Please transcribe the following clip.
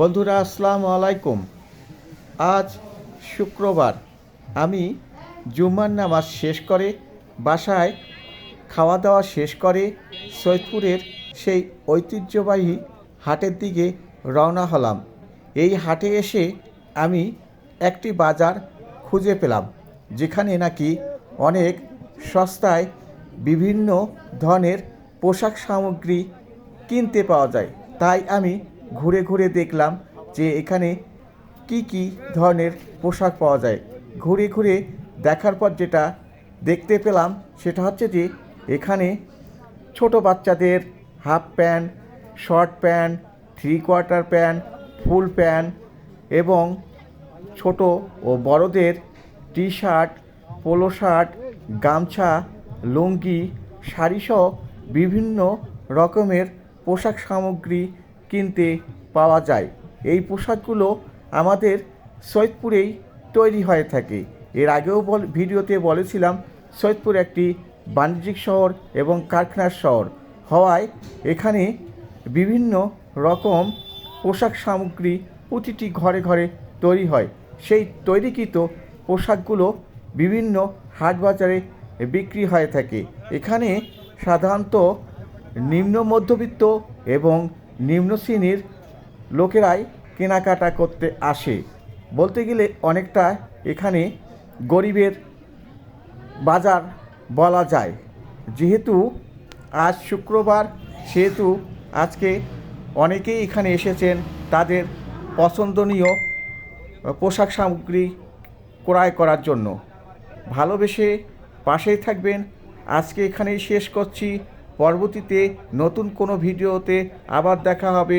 বন্ধুরা, আসসালামু আলাইকুম। আজ শুক্রবার। আমি জুম্মার নামাজ শেষ করে, বাসায় খাওয়া দাওয়া শেষ করে সৈয়দপুরের সেই ঐতিহ্যবাহী হাটের দিকে রওনা হলাম। এই হাটে এসে আমি একটি বাজার খুঁজে পেলাম, যেখানে নাকি অনেক সস্তায় বিভিন্ন ধরনের পোশাক সামগ্রী কিনতে পাওয়া যায়। তাই আমি ঘুরে ঘুরে দেখলাম যে এখানে কি কি ধরনের পোশাক পাওয়া যায়। ঘুরে ঘুরে দেখার পর যেটা দেখতে পেলাম সেটা হচ্ছে যে এখানে ছোট বাচ্চাদের half pant, short pant three quarter pant, full pant এবং ছোট ও বড়দের টি শার্ট পোলো শার্ট, গামছা, লুঙ্গি শাড়িসহ বিভিন্ন রকমের পোশাক সামগ্রী কিনতে পাওয়া যায়। এই পোশাকগুলো আমাদের সৈয়দপুরেই তৈরি হয়ে থাকে। এর আগেও বল, ভিডিওতে বলেছিলাম, সৈয়দপুর একটি বাণিজ্যিক শহর এবং কারখানার শহর। হওয়ায় এখানে বিভিন্ন রকম পোশাক সামগ্রী প্রতিটি ঘরে ঘরে তৈরি হয়। সেই তৈরিকৃত পোশাকগুলো বিভিন্ন হাট বাজারে বিক্রি হয়ে থাকে। এখানে সাধারণত নিম্ন মধ্যবিত্ত এবং নিম্ন শ্রেণির লোকেরাই কেনাকাটা করতে আসে। বলতে গেলে অনেকটা এখানে গরিবের বাজার বলা যায়। যেহেতু আজ শুক্রবার, সেহেতু আজকে অনেকেই এখানে এসেছেন। তাদের পছন্দনীয় পোশাক সামগ্রী ক্রয় করার জন্য। ভালোবেসে পাশেই থাকবেন। আজকে এখানেই শেষ করছি। পরবর্তীতে নতুন কোনো ভিডিওতে আবার দেখা হবে।